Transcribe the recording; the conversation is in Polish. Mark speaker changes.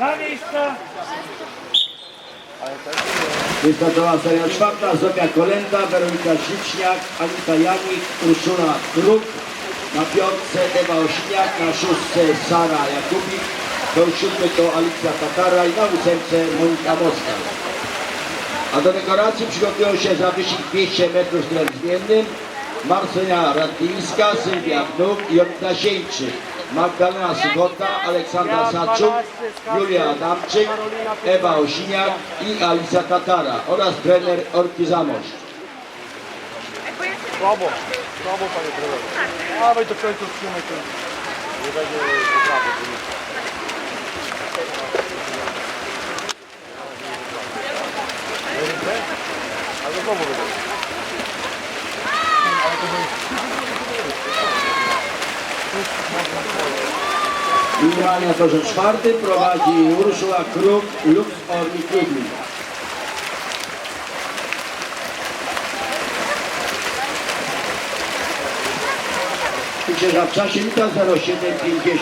Speaker 1: Na miejsca!
Speaker 2: Jest to cała seria czwarta, Zofia Kolenda, Weronika Życzniak, Anita Janik, Urszula Kruk, na piątce Ewa Osiniak, na szóstce Sara Jakubik, do siódmy to Alicja Tatara i na ósemce Monika Moska. A do dekoracji przygotowują się za wyścig 200 metrów stylem zmiennym Marcela Radlińska, Sylwia Wnuk, Jolita Sieńczyk, Magdalena Suchota, Aleksandra Saczuk, Julia Adamczyk, Ewa Osiniak i Alicja Tatara oraz trener Orki Zamość.
Speaker 1: Słabo, słabo panie trenerze. Dawaj do końca trzymaj ten. Nie będzie poprawy. Ale znowu będzie.
Speaker 2: Generalnie na torze czwartym prowadzi Urszula Kruk, Lux Orlik Lublin. Myślę, że w czasie lita 0750.